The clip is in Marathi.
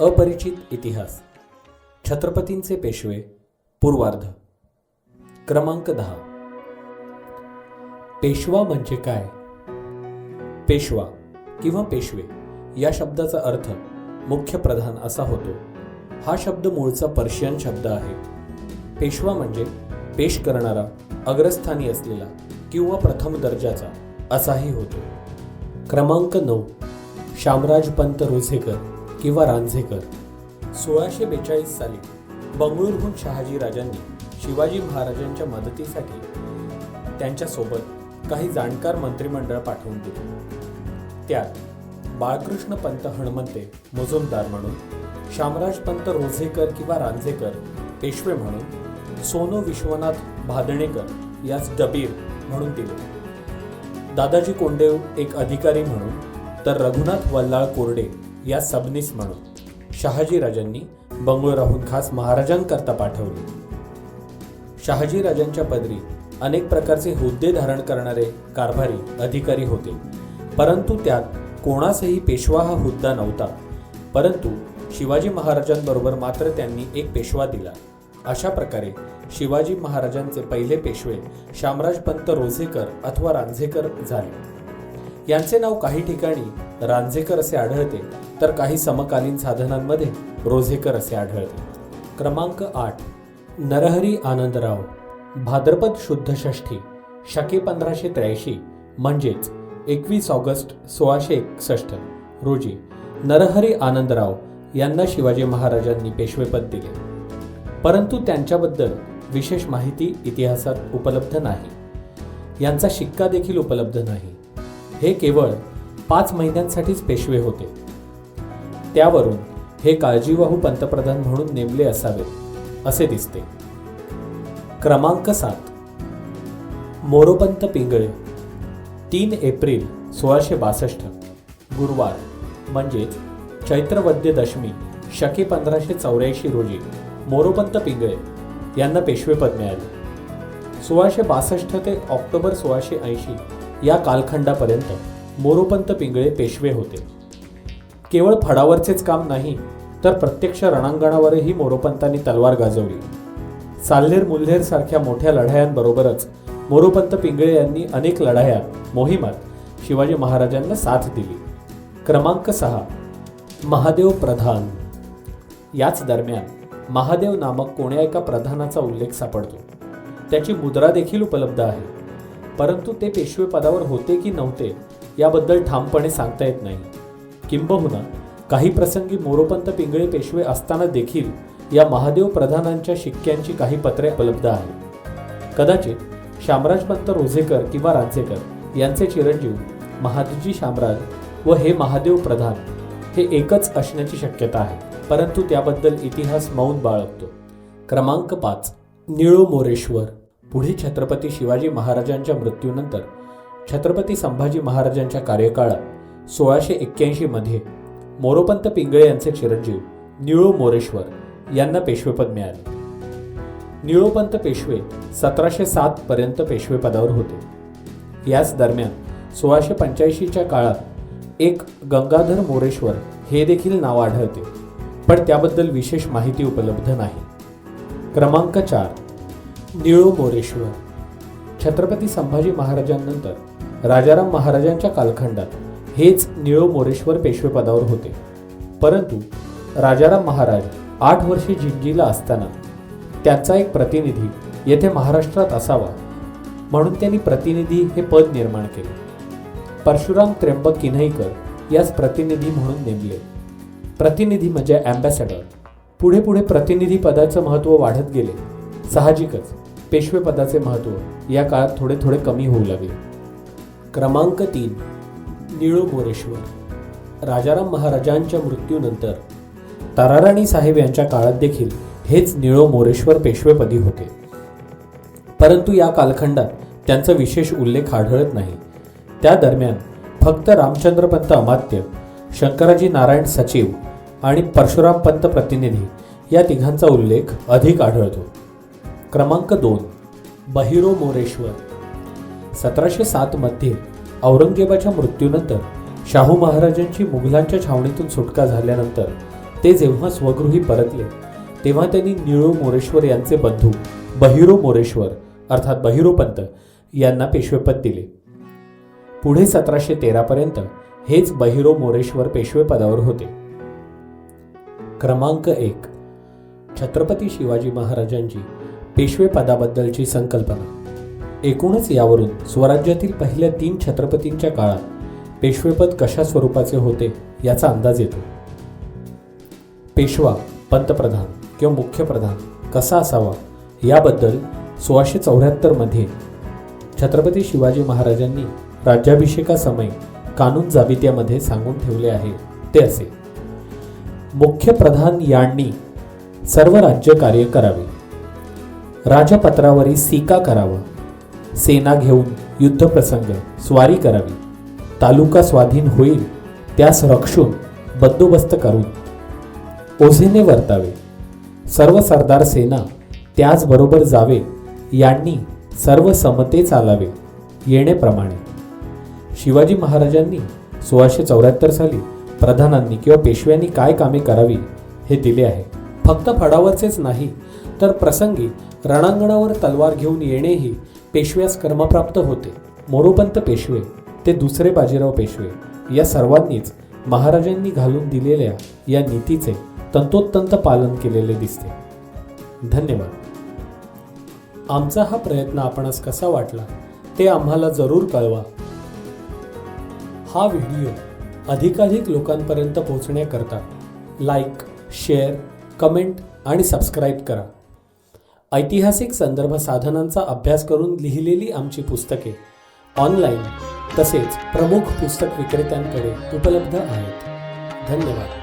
अपरिचित इतिहास. छत्रपतींचे पेशवे पूर्वार्ध. क्रमांक दहा. पेशवा म्हणजे काय? पेशवा किंवा पेशवे या शब्दाचा अर्थ मुख्य प्रधान असा होतो. हा शब्द मूळचा पर्शियन शब्द आहे. पेशवा म्हणजे पेश करणारा अग्रस्थानी असलेला किंवा प्रथम दर्जाचा असाही होतो. क्रमांक नऊ. शामराज पंत रोझेकर. किंवा रांझेकर. सोळाशे बेचाळीस साली बंगळुरूहून शहाजी राजांनी शिवाजी महाराजांच्या मदतीसाठी त्यांच्यासोबत काही जाणकार मंत्रिमंडळ पाठवून दिले. त्यात बाळकृष्ण पंत हणमंते मुजुमदार म्हणून शामराज पंत रोझेकर किंवा रांझेकर पेशवे म्हणून सोनो विश्वनाथ भादणेकर यास डबीर म्हणून दिले. दादाजी कोंडेव एक अधिकारी म्हणून तर रघुनाथ वल्लाळ कोरडे या सबनीस म्हणून शहाजी राजांनी बंगळुराहून खास महाराजांकरता पाठवले. शहाजी राजांच्या पदरी अनेक प्रकारचे हुद्दे धारण करणारे कारभारी अधिकारी होते. परंतु त्यात कोणासही पेशवा हा हुद्दा नव्हता. परंतु शिवाजी महाराजांबरोबर मात्र त्यांनी एक पेशवा दिला. अशा प्रकारे शिवाजी महाराजांचे पहिले पेशवे शामराजपंत रोझेकर अथवा रांझेकर झाले. यांचे नाव काही ठिकाणी रांझेकर असे आढळते. तर काही समकालीन साधनांमध्ये रोझेकर असे आढळते. क्रमांक आठ नरहरी आनंदराव भाद्रपद शुद्ध षष्ठी शके पंधराशे त्र्याऐंशी म्हणजेच एकवीस ऑगस्ट सोळाशे एकसष्ट रोजी नरहरी आनंदराव यांना शिवाजी महाराजांनी पेशवेपद दिले. परंतु त्यांच्याबद्दल विशेष माहिती इतिहासात उपलब्ध नाही. यांचा शिक्का देखील उपलब्ध नाही. हे केवळ पाच महिन्यांसाठीच पेशवे होते. त्यावरून हे काळजीवाहू पंतप्रधान म्हणून नेमले असावेत असे दिसते. क्रमांक सात. मोरोपंत पिंगळे तीन एप्रिल सोळाशे बासष्ट गुरुवार म्हणजेच चैत्रवद्य दशमी शके पंधराशे चौऱ्याऐंशी रोजी मोरोपंत पिंगळे यांना पेशवेपद मिळाले. सोळाशे बासष्ट ते ऑक्टोबर सोळाशे ऐंशी या कालखंडापर्यंत मोरोपंत पिंगळे पेशवे होते. केवळ फडावरचेच काम नाही तर प्रत्यक्ष रणांगणावरही मोरोपंतांनी तलवार गाजवली. साल्हेर मुल्हेर सारख्या मोठ्या लढायांबरोबरच मोरोपंत पिंगळे यांनी अनेक लढाया मोहिमात शिवाजी महाराजांना साथ दिली. क्रमांक सहा महादेव प्रधान. याच दरम्यान महादेव नामक कोण्या एका प्रधानाचा उल्लेख सापडतो. त्याची मुद्रा देखील उपलब्ध आहे. परंतु ते पेशवे पदावर होते की नव्हते याबद्दल ठामपणे सांगता येत नाही. किंबहुना काही प्रसंगी मोरोपंत पिंगळे पेशवे असताना देखील या महादेव प्रधानांच्या शिक्क्यांची काही पत्रे उपलब्ध आहेत. कदाचित शामराजपंत रोझेकर किंवा रांझेकर यांचे चिरंजीव महादजी शामराज व हे महादेव प्रधान हे एकच असण्याची शक्यता आहे. परंतु त्याबद्दल इतिहास मौन बाळगतो. क्रमांक पाच निळो मोरेश्वर. पुढे छत्रपती शिवाजी महाराजांच्या मृत्यूनंतर छत्रपती संभाजी महाराजांच्या कार्यकाळात सोळाशे एक्क्याऐंशी मध्ये मोरोपंत पिंगळे यांचे चिरंजीव निळो मोरेश्वर यांना पेशवेपद मिळाले. निळोपंत पेशवे सतराशे सात पर्यंत पेशवेपदावर होते. याच दरम्यान सोळाशे पंच्याऐंशीच्या काळात एक गंगाधर मोरेश्वर हे देखील नाव आढळते पण त्याबद्दल विशेष माहिती उपलब्ध नाही. क्रमांक चार निळो मोरेश्वर. छत्रपती संभाजी महाराजांनंतर राजाराम महाराजांच्या कालखंडात हेच निळो मोरेश्वर पेशवेपदावर होते. परंतु राजाराम महाराज आठ वर्षे जिंजीला असताना त्यांचा एक प्रतिनिधी येथे महाराष्ट्रात असावा म्हणून त्यांनी प्रतिनिधी हे पद निर्माण केले. परशुराम त्र्यंबक किन्हईकर यास प्रतिनिधी म्हणून नेमले. प्रतिनिधी म्हणजे अँबॅसेडर पुढे पुढे प्रतिनिधी पदाचं महत्त्व वाढत गेले. साहजिकच पेशवे पदाचे महत्त्व या काळात थोडे थोडे कमी होऊ लागले. क्रमांक तीन. निळोमोरेश्वर राजाराम महाराजांच्या मृत्यूनंतर ताराराणी साहेब यांच्या काळात देखील हेच निळो मोरेश्वर पेशवेपदी होते. परंतु या कालखंडात त्यांचा विशेष उल्लेख आढळत नाही. त्या दरम्यान फक्त रामचंद्रपंत अमात्य शंकराजी नारायण सचिव आणि परशुराम पंत प्रतिनिधी या तिघांचा उल्लेख अधिक आढळतो. क्रमांक दोन बहिरो मोरेश्वर सतराशे सातमध्ये औरंगजेबाच्या मृत्यूनंतर शाहू महाराजांची मुघलांच्या छावणीतून सुटका झाल्यानंतर ते जेव्हा स्वगृही परतले तेव्हा त्यांनी निळू मोरेश्वर यांचे बंधू बहिरो मोरेश्वर अर्थात बहिरोपंत यांना पेशवेपद दिले. पुढे सतराशे तेरापर्यंत हेच बहिरो मोरेश्वर पेशवेपदावर होते. क्रमांक एक छत्रपती शिवाजी महाराजांची पेशवेपदाबद्दलची संकल्पना. एकूणच यावरून स्वराज्यातील पहिल्या तीन छत्रपतींच्या काळात पेशवेपद कशा स्वरूपाचे होते याचा अंदाज येतो. पेशवा पंतप्रधान किंवा मुख्यप्रधान कसा असावा याबद्दल सोळाशे चौऱ्याहत्तरमध्ये छत्रपती शिवाजी महाराजांनी राज्याभिषेकासमयी कानून जाबित्यामध्ये सांगून ठेवले आहे ते असे. मुख्य प्रधान यांनी सर्व राज्य कार्य करावे. राजपत्रावरी सिका करावा. सेना घेऊन युद्धप्रसंग स्वारी करावी. तालुका स्वाधीन होईल त्यास रक्षून बंदोबस्त करून. ओझेने वर्तावे. सर्व सरदार सेना त्याचबरोबर जावे यांनी सर्व समते चालावे येणेप्रमाणे शिवाजी महाराजांनी सोळाशे चौऱ्याहत्तर साली प्रधानांनी किंवा पेशव्यांनी काय कामे करावी हे दिले आहे. फक्त फडावरचेच नाही तर प्रसंगी रणांगणावर तलवार घेऊन येणेही पेशव्यास कर्मप्राप्त होते. मोरोपंत पेशवे ते दुसरे बाजीराव पेशवे या सर्वांनीच महाराजांनी घालून दिलेल्या या नीतीचे तंतोतंत पालन केलेले दिसते. धन्यवाद. आमचा हा प्रयत्न आपणास कसा वाटला ते आम्हाला जरूर कळवा. हा व्हिडिओ अधिकाधिक लोकांपर्यंत पोहोचण्याकरता लाईक शेअर कमेंट आणि सबस्क्राईब करा. ऐतिहासिक संदर्भ साधनांचा अभ्यास करून लिहिलेली आमची पुस्तके. ऑनलाईन तसेच प्रमुख पुस्तक विक्रेत्यांकडे उपलब्ध आहेत. धन्यवाद.